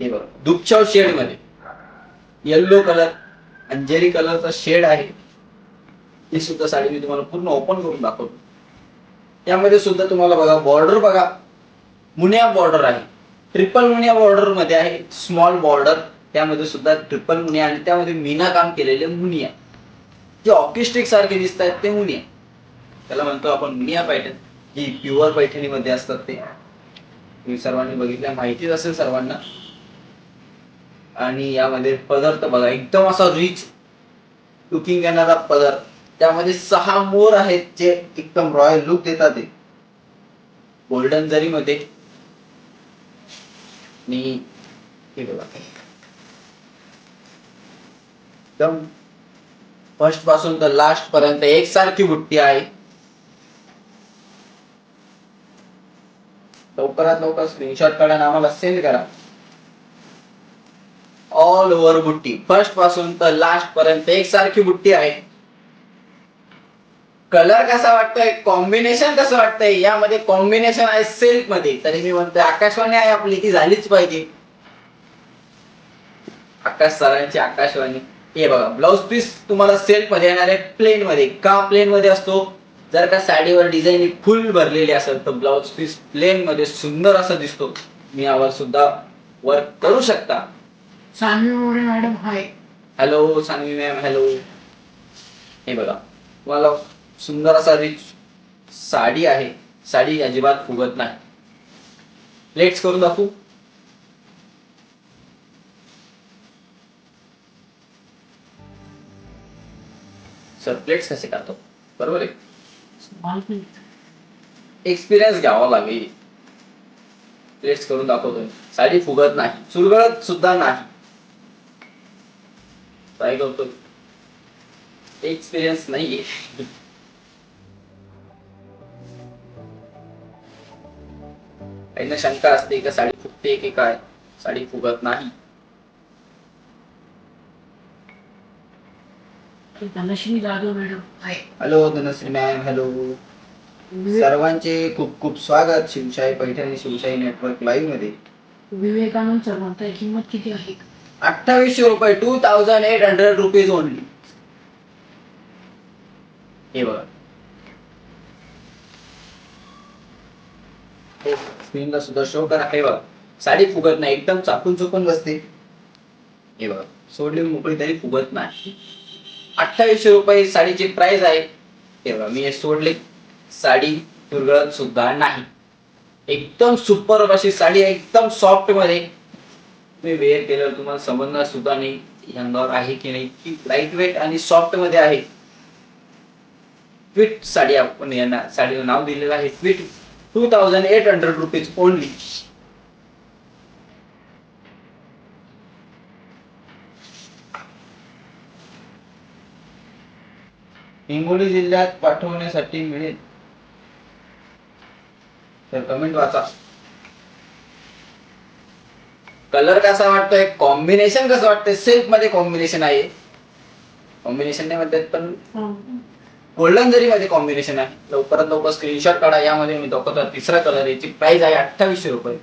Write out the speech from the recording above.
हे बघ दुपचाव शेडमध्ये. Yellow colour अंजेरी कलरचा शेड आहे. ही सुद्धा साडी मी तुम्हाला पूर्ण ओपन करून दाखवतो. त्यामध्ये सुद्धा तुम्हाला बघा बॉर्डर बघा. मुनिया बॉर्डर आहे. ट्रिपल मुनिया बॉर्डरमध्ये आहे. स्मॉल बॉर्डर त्यामध्ये सुद्धा ट्रिपल मुनिया आणि त्यामध्ये मीना काम केलेले मुनिया. जे ऑर्केस्ट्रिक सारखे दिसत आहेत ते मुनिया. त्याला म्हणतो आपण मुनिया पैठण जी प्युअर पैठणीमध्ये असतात ते. तुम्ही सर्वांनी बघितल्या माहितीच असेल सर्वांना. आणि यामध्ये पदार्थ बघा एकदम असा रिच लुकिंग येणारा पदार्थ. त्यामध्ये सहा मोर आहेत जे एकदम रॉयल लुक देतात ते. गोल्डन जरी मध्ये आणि हे बघा. एकदम फर्स्टपासून तर लास्ट पर्यंत एकसारखी बुट्टी आहे. लवकरात लवकर स्क्रीनशॉट काढा आम्हाला सेंड करा. ऑल ओव्हर बुट्टी. फर्स्टपासून तर लास्ट पर्यंत एकसारखी बुट्टी आहे. कलर कसा वाटतोय? कॉम्बिनेशन कसं वाटतंय? यामध्ये कॉम्बिनेशन आहे सिल्कमध्ये तरी मी म्हणतोय आकाशवाणी आहे आपली ती झालीच पाहिजे. आकाश सरांची आकाशवाणी. हे बघा ब्लाउज पीस तुम्हाला सिल्कमध्ये येणार आहे प्लेन मध्ये का प्लेन मध्ये असतो? जर का साडीवर डिझाईन फुल भरलेली असेल तर ब्लाऊज पीस प्लेन मध्ये सुंदर असा दिसतो. मी यावर सुद्धा वर्क करू शकता. Sanvi More madam hi. Hello Sanvi ma'am hello. हे बघा तुम्हाला सुंदर असा रिच साडी आहे. साडी अजिबात फुगत नाही. प्लेट्स करून दाखवू. सर प्लेट्स कसे काढतो? बरोबर आहे? एक्सपिरियन्स घ्यावा लागेल. प्लेट्स करून दाखवतोय. साडी फुगत नाही. चुरगळत सुद्धा नाही. ट्राय करतो एक्सपिरियन्स नाहीये काहींना शंका असते का साडी फुगते की काय? साडी फुगत नाही। Dhanashree Jadhav madam. Hello Dhanashree ma'am hello सर्वांचे खूप खूप स्वागत शिवशाही पैठणी शिवशाही नेटवर्क लाईव्हमध्ये. विवेकानंद सर म्हणताय किंमत किती आहे? अठ्ठावीसशे रुपये two thousand eight hundred rupees only हे बघा. हो, स्क्रीनला सुद्धा शो करा. हे बघा. साडी फुगत नाही एकदम चापून चुकून बसते. हे बघा. सोडली मोकळी तरी फुगत नाही. अठ्ठावीसशे रुपये साडीची प्राइस आहे. हे बघा मी हे सोडले. साडी दुर्गळत सुद्धा नाही. एकदम सुपर अशी साडी आहे. एकदम सॉफ्टमध्ये. तुम्ही वेअर केल्यावर तुम्हाला समजणार सुद्धा नाही ही अंगावर आहे की नाही की लाइट वेट आणि सॉफ्टमध्ये आहे. ट्विट साडी आपण यांना साडीला नाव दिलेलं आहे tweet two thousand eight hundred rupees only Hingoli जिल्ह्यात पाठवण्यासाठी मिळेल. तर कमेंट वाचा. कलर कसा वाटतोय? कॉम्बिनेशन कसं वाटतंय? सिल्कमध्ये कॉम्बिनेशन आहे. कॉम्बिनेशन नाही म्हणतात पण गोल्डन जरी मध्ये कॉम्बिनेशन आहे. लवकरात लवकर स्क्रीनशॉट काढा. यामध्ये मी दाखवतो तिसरा कलर याची प्राइस आहे अठ्ठावीसशे रुपये.